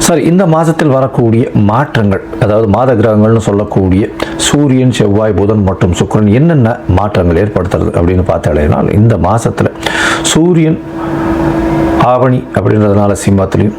சரி இந்த மாதத்தில் வரக்கூடிய மாற்றங்கள் அதாவது மாத கிரகங்கள்னு சொல்லக்கூடிய சூரியன் செவ்வாய் புதன் மற்றும் சுக்கிரன் என்னென்ன மாற்றங்கள் ஏற்படுத்துறது அப்படின்னு பார்த்தாலேனால் இந்த மாதத்தில் சூரியன் ஆவணி அப்படின்றதுனால சிம்மத்திலையும்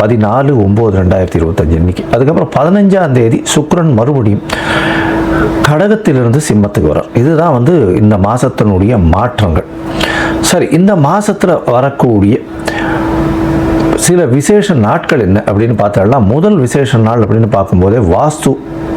பதினாலு ஒம்பது ரெண்டாயிரத்தி இருபத்தஞ்சு அன்னைக்கு. அதுக்கப்புறம் பதினஞ்சாம் தேதி சுக்ரன் மறுபடியும் கடகத்திலிருந்து சிம்மத்துக்கு வரார். இதுதான் வந்து இந்த மாதத்தினுடைய மாற்றங்கள். சரி இந்த மாதத்தில் வரக்கூடிய சில விசேஷ நாட்கள் என்ன அப்படின்னு பார்த்தோம்னா முதல் விசேஷ நாள் அப்படின்னு பார்க்கும்போதே வாஸ்து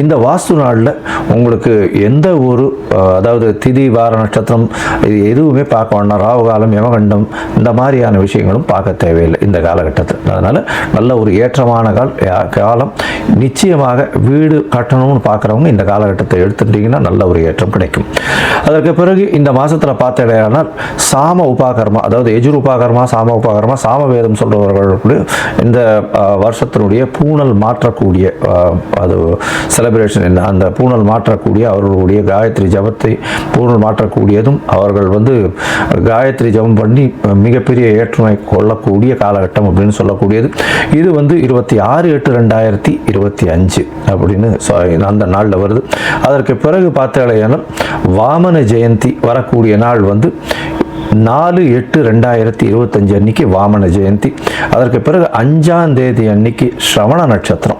இந்த வாஸ்து நாளில் உங்களுக்கு எந்த ஒரு அதாவது திதி வார நட்சத்திரம் இது எதுவுமே பார்க்க வேண்டாம். ராகுகாலம் யமகண்டம் இந்த மாதிரியான விஷயங்களும் பார்க்க தேவையில்லை இந்த காலகட்டத்தில். அதனால் நல்ல ஒரு ஏற்றமான கால் யா- காலம். நிச்சயமாக வீடு கட்டணும்னு பார்க்குறவங்க இந்த காலகட்டத்தை எடுத்துட்டிங்கன்னா நல்ல ஒரு ஏற்றம் கிடைக்கும். அதற்கு பிறகு இந்த மாதத்தில் பார்த்தடையானால் சாம உபாகர்மா அதாவது எஜுர் உபாகர்மா சாம உபாகர்மா சாம வேதம் சொல்கிறவர்களுக்கு இந்த வருஷத்தினுடைய பூணல் மாற்றக்கூடிய அது செலிப்ரேஷன் என்ன அந்த பூணல் மாற்றக்கூடிய அவர்களுடைய காயத்ரி ஜபத்தை பூணல் மாற்றக்கூடியதும் அவர்கள் வந்து காயத்ரி ஜபம் பண்ணி மிகப்பெரிய ஏற்றுமை கொள்ளக்கூடிய காலகட்டம் அப்படின்னு சொல்லக்கூடியது. இது வந்து இருபத்தி ஆறு எட்டு ரெண்டாயிரத்தி இருபத்தி அஞ்சு அப்படின்னு சொ- அந்த நாளில் வருது. அதற்கு பிறகு பார்த்தாலும் வாமன ஜெயந்தி வரக்கூடிய நாள் வந்து நாலு எட்டு ரெண்டாயிரத்தி இருபத்தஞ்சு அன்னைக்கு வாமன ஜெயந்தி. அதற்கு பிறகு அஞ்சாம் தேதி அன்னைக்கு ஸ்ரவண நட்சத்திரம்.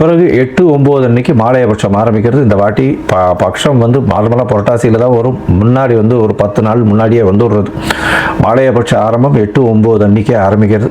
பிறகு எட்டு ஒம்பது அன்னைக்கு மாலையபட்சம் ஆரம்பிக்கிறது. இந்த வாட்டி ப பட்சம் வந்து நார்மலாக புரட்டாசியில் தான் வரும். முன்னாடி வந்து ஒரு பத்து நாள் முன்னாடியே வந்துடுறது. மாலையபட்ச ஆரம்பம் எட்டு ஒம்பது அன்னைக்கே ஆரம்பிக்கிறது.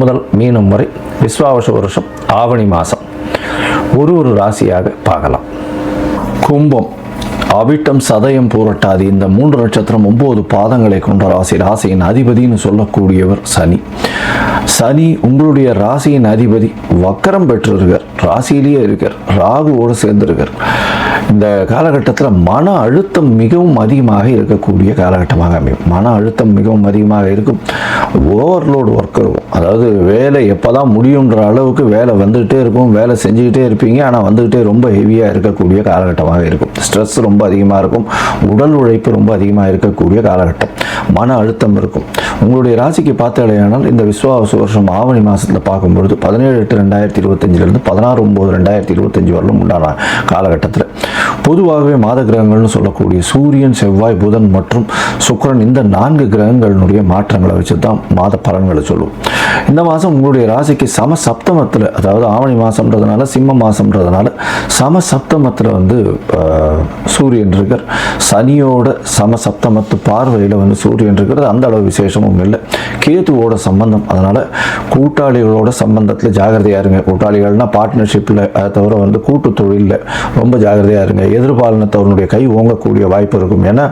முதல் மீனம் வரை விஸ்வாவச வருஷம் ஆவணி மாதம் ஒரு ஒரு ராசியாக பார்க்கலாம். கும்பம் அவிட்டம் சதயம் பூரட்டாதி இந்த மூன்று நட்சத்திரம் ஒன்பது பாதங்களை கொண்ட ராசி ராசியின் அதிபதின்னு சொல்லக்கூடியவர் சனி. சனி உங்களுடைய ராசியின் அதிபதி வக்கரம் பெற்றிருக்கார் ராசியிலேயே இருக்கார் ராகுவோடு சேர்ந்திருக்கார். இந்த காலகட்டத்தில் மன அழுத்தம் மிகவும் அதிகமாக இருக்கக்கூடிய காலகட்டமாக அமையும். மன அழுத்தம் மிகவும் அதிகமாக இருக்கும். ஓவர்லோடு ஒர்க் இருக்கும் அதாவது வேலை எப்போ தான் முடியுன்ற அளவுக்கு வேலை வந்துகிட்டே இருக்கும். வேலை செஞ்சுக்கிட்டே இருப்பீங்க. ஆனால் வந்துக்கிட்டே ரொம்ப ஹெவியாக இருக்கக்கூடிய காலகட்டமாக இருக்கும். ஸ்ட்ரெஸ் ரொம்ப அதிகமாக இருக்கும். உடல் உழைப்பு ரொம்ப அதிகமாக இருக்கக்கூடிய காலகட்டம். மன அழுத்தம் இருக்கும். உங்களுடைய ராசிக்கு பார்த்தாலேயானால் இந்த விஸ்வாச வருஷம் ஆவணி மாதத்தில் பார்க்கும்பொழுது பதினேழு எட்டு ரெண்டாயிரத்தி இருபத்தஞ்சிலிருந்து பதினாறு ஒம்பது ரெண்டாயிரத்தி இருபத்தஞ்சி வரலும் உண்டான காலகட்டத்தில். பொதுவாகவே மாத கிரகங்கள்னு சொல்லக்கூடிய சூரியன் செவ்வாய் புதன் மற்றும் சுக்கரன் இந்த நான்கு கிரகங்களினுடைய மாற்றங்களை வச்சு தான் மாத பலன்களை சொல்லுவோம் இந்த மாதம் உங்களுடைய ராசிக்கு சம சப்தமத்தில் அதாவது ஆவணி மாதம்ன்றதுனால சிம்ம மாதம்ன்றதுனால சம சப்தமத்தில் வந்து சூரியன் இருக்கார். சனியோட சம சப்தமத்து பார்வையில் வந்து சூரியன் இருக்கிறது. அந்த அளவு விசேஷமும் இல்லை. கேதுவோட சம்பந்தம். அதனால் கூட்டாளிகளோட சம்பந்தத்தில் ஜாகிரதையாக இருங்க. கூட்டாளிகள்னால் பார்ட்னர்ஷிப்பில் அதை தவிர வந்து கூட்டு தொழிலில் ரொம்ப ஜாகிரதையாக இருங்க. எதிர்பாலனத்தவனுடைய கை ஓங்கக்கூடிய வாய்ப்பு இருக்கும். ஏன்னா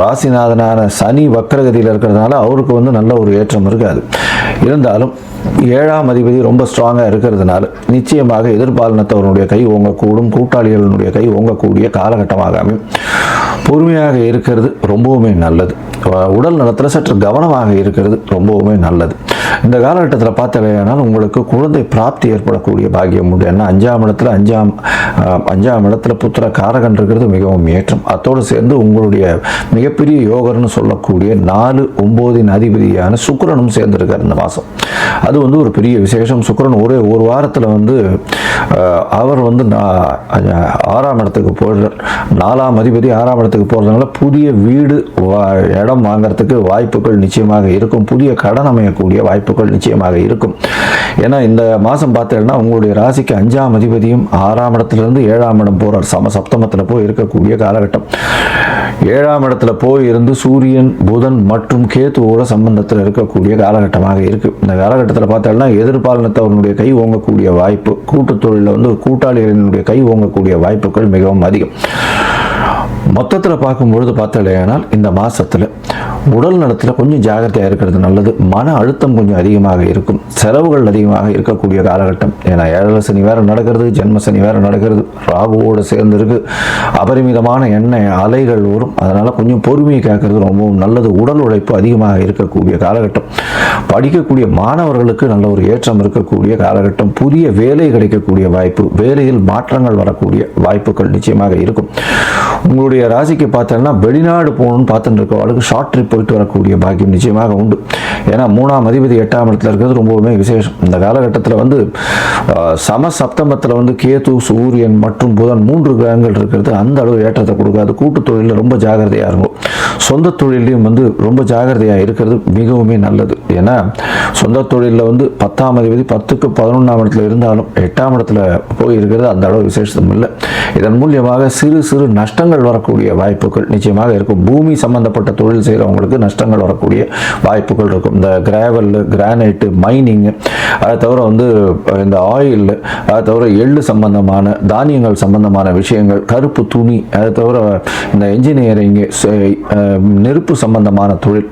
ராசிநாதனான சனி வக்கரகதியில் இருக்கிறதுனால அவருக்கு வந்து நல்ல ஒரு ஏற்றம் இருக்காது. இருந்தாலும் ஏழாம் அதிபதி ரொம்ப ஸ்ட்ராங்காக இருக்கிறதுனால நிச்சயமாக எதிர்பாலனத்தவனுடைய கை ஓங்கக்கூடும். கூட்டாளிகளுடைய கை ஓங்கக்கூடிய காலகட்டமாக அமையும் பொறுமையாக இருக்கிறது ரொம்பவுமே நல்லது. உடல் நலத்தில் சற்று கவனமாக இருக்கிறது ரொம்பவுமே நல்லது. இந்த காலகட்டத்தில் பார்த்தவையானால் உங்களுக்கு குழந்தை பிராப்தி ஏற்படக்கூடிய பாக்கியம் உண்டு. ஏன்னா அஞ்சாம் இடத்துல அஞ்சாம் அஞ்சாம் இடத்துல புத்திர காரகன் இருக்கிறது மிகவும் ஏற்றம். அத்தோடு சேர்ந்து உங்களுடைய மிகப்பெரிய யோகர்னு சொல்லக்கூடிய நாலு ஒம்போதின் அதிபதியான சுக்கரனும் சேர்ந்திருக்கார் இந்த மாதம் அது வந்து ஒரு பெரிய விசேஷம். சுக்கரன் ஒரே ஒரு வாரத்தில் வந்து அவர் வந்து ஆறாம் இடத்துக்கு போடுற நாலாம் அதிபதி ஆறாம் இடத்துக்கு போகிறதுனால புதிய வீடு வா- இடம் வாங்குறதுக்கு வாய்ப்புகள் நிச்சயமாக இருக்கும். புதிய கடன் அமையக்கூடிய வாய்ப்புகள் நிச்சயமாக இருக்கும். ஏன்னா இந்த மாதம் பார்த்தீங்கன்னா உங்களுடைய ராசிக்கு அஞ்சாம் அதிபதியும் ஆறாம் இடத்துலேருந்து ஏழாம் இடம் போகிறார் சம சப்தமத்தில் போய் இருக்கக்கூடிய காலகட்டம். ஏழாம் இடத்துல போய் இருந்து சூரியன் புதன் மற்றும் கேத்துவோட சம்பந்தத்தில் இருக்கக்கூடிய காலகட்டமாக இருக்கு. இந்த காலகட்டத்தில் பார்த்தோம்னா எதிர்பாலனத்தவனுடைய கை ஓங்கக்கூடிய வாய்ப்பு கூட்டுத்தொழிலில் வந்து கூட்டாளிகளினுடைய கை ஓங்கக்கூடிய வாய்ப்புகள் மிகவும் அதிகம். மொத்தத்தில் பார்க்கும்பொழுது பார்த்தாலேயானால் இந்த மாதத்தில் உடல் நலத்தில் கொஞ்சம் ஜாகிரதையாக இருக்கிறது நல்லது. மன அழுத்தம் கொஞ்சம் அதிகமாக இருக்கும். செலவுகள் அதிகமாக இருக்கக்கூடிய காலகட்டம். ஏன்னா ஏழரை சனி வேற நடக்கிறது ஜென்ம சனி வேற நடக்கிறது. ராகுவோடு சேர்ந்து இருக்கு அபரிமிதமான எண்ணெய் அலைகள் வரும். அதனால் கொஞ்சம் பொறுமையை கேட்கறது ரொம்பவும் நல்லது. உடல் உழைப்பு அதிகமாக இருக்கக்கூடிய காலகட்டம். படிக்கக்கூடிய மாணவர்களுக்கு நல்ல ஒரு ஏற்றம் இருக்கக்கூடிய காலகட்டம். புதிய வேலை கிடைக்கக்கூடிய வாய்ப்பு. வேலையில் மாற்றங்கள் வரக்கூடிய வாய்ப்புகள் நிச்சயமாக இருக்கும். உங்களுடைய ராசிக்கு பார்த்தோம்னா வெளிநாடு போகணும்னு பார்த்துட்டு இருக்கவளுக்கு ஷார்ட் ட்ரிப் போயிட்டு வரக்கூடிய பாக்கியம் நிச்சயமாக உண்டு. ஏன்னா மூணாம் அதிபதி எட்டாம் இடத்துல இருக்கிறது ரொம்பவுமே விசேஷம். இந்த காலகட்டத்தில் வந்து சம சப்தமத்தில் வந்து கேது சூரியன் மற்றும் புதன் மூன்று கிரகங்கள் இருக்கிறது. அந்த அளவு ஏற்றத்தை கொடுக்காது. கூட்டு தொழிலில் ரொம்ப ஜாகிரதையாக இருக்கும். சொந்த தொழிலையும் வந்து ரொம்ப ஜாகிரதையாக இருக்கிறது மிகவுமே நல்லது. ஏன்னா சொந்த தொழிலில் வந்து பத்தாம் அதிபதி பத்துக்கு பதினொன்றாம் இடத்துல இருந்தாலும் எட்டாம் இடத்துல போய் இருக்கிறது அந்த அளவு விசேஷம் இல்லை. இதன் மூலியமாக சிறு சிறு நஷ்டங்கள் வரக்கூடிய வாய்ப்புகள் நிச்சயமாக இருக்கும். பூமி சம்பந்தப்பட்ட தொழில் செய்கிறவங்களுக்கு நஷ்டங்கள் வரக்கூடிய வாய்ப்புகள் இருக்கும். இந்த கிராவல் கிரானைட்டு மைனிங்கு அதை தவிர வந்து இந்த ஆயில் அதை தவிர எள்ளு சம்பந்தமான தானியங்கள் சம்பந்தமான விஷயங்கள் கருப்பு துணி அதை தவிர இந்த என்ஜினியரிங்கு நெருப்பு சம்பந்தமான தொழில்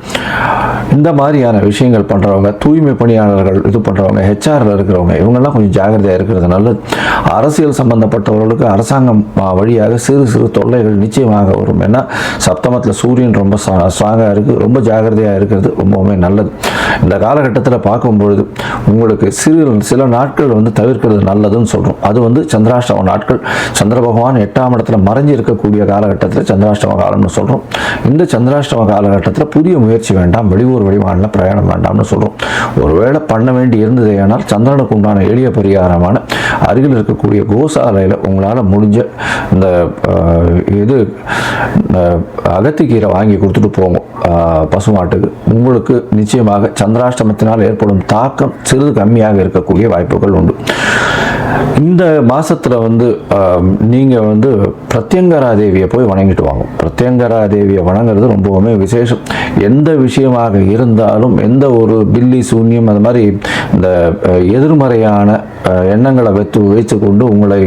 இந்த மாதிரியான விஷயங்கள் பண்ணுறவங்க தூய்மை பணியாளர்கள் இது பண்ணுறவங்க ஹெச்ஆரில் இருக்கிறவங்க இவங்கெல்லாம் கொஞ்சம் ஜாகிரதையாக இருக்கிறது நல்லது. அரசியல் சம்பந்தப்பட்டவர்களுக்கு அரசாங்கம் வழியாக சிறு சிறு தொல்லைகள் நிச்சயம் நிச்சயமாக வரும். ஏன்னா சப்தமத்தில் சூரியன் ரொம்ப ஸ்ட்ராங்காக இருக்குது ரொம்ப ஜாகிரதையாக இருக்கிறது ரொம்பவுமே நல்லது. இந்த காலகட்டத்தில் பார்க்கும்பொழுது உங்களுக்கு சிறு சில நாட்கள் வந்து தவிர்க்கிறது நல்லதுன்னு சொல்கிறோம் அது வந்து சந்திராஷ்டம நாட்கள். சந்திர பகவான் எட்டாம் இடத்துல மறைஞ்சு இருக்கக்கூடிய காலகட்டத்தில் சந்திராஷ்டம காலம்னு சொல்கிறோம் இந்த சந்திராஷ்டம காலகட்டத்தில் புதிய முயற்சி வேண்டாம் வெளியூர் வெளிமாநில பிரயாணம் வேண்டாம்னு சொல்கிறோம் ஒருவேளை பண்ண வேண்டி இருந்ததே ஆனால் சந்திரனுக்கு உண்டான எளிய பரிகாரமான அருகில் இருக்கக்கூடிய கோசாலையில் உங்களால் முடிஞ்ச இந்த இது அகத்திக்கீரை வாங்கி கொடுத்துட்டு போங்க. பசுமாட்டுக்கு. உங்களுக்கு நிச்சயமாக சந்திராஷ்டமத்தினால் ஏற்படும் தாக்கம் சிறிது கம்மியாக இருக்கக்கூடிய வாய்ப்புகள் உண்டு. இந்த மாதத்தில் வந்து நீங்கள் வந்து பிரத்யங்கரா தேவியை போய் வணங்கிட்டு வாங்க. பிரத்யங்கரா தேவியை வணங்குறது ரொம்பவுமே விசேஷம். எந்த விஷயமாக இருந்தாலும் எந்த ஒரு பில்லி சூன்யம் அது மாதிரி இந்த எதிர்மறையான எண்ணங்களை வைத்து வைத்து கொண்டு உங்களை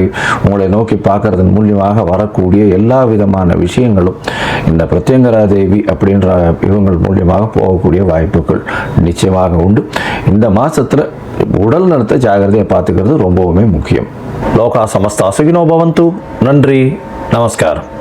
உங்களை நோக்கி பார்க்கறதன் மூலியமாக வரக்கூடிய எல்லா விதமான விஷயங்களும் இந்த பிரத்யங்கரா தேவி அப்படின்ற இவங்கள் மூலியமாக போகக்கூடிய வாய்ப்புகள் நிச்சயமாக உண்டு. இந்த மாசத்துல உடல் நலத்தை ஜாகிரதையை பார்த்துக்கிறது ரொம்பவுமே முக்கியம். லோகா சமஸ்தா சுகினோ பவந்து. நன்றி. நமஸ்காரம்.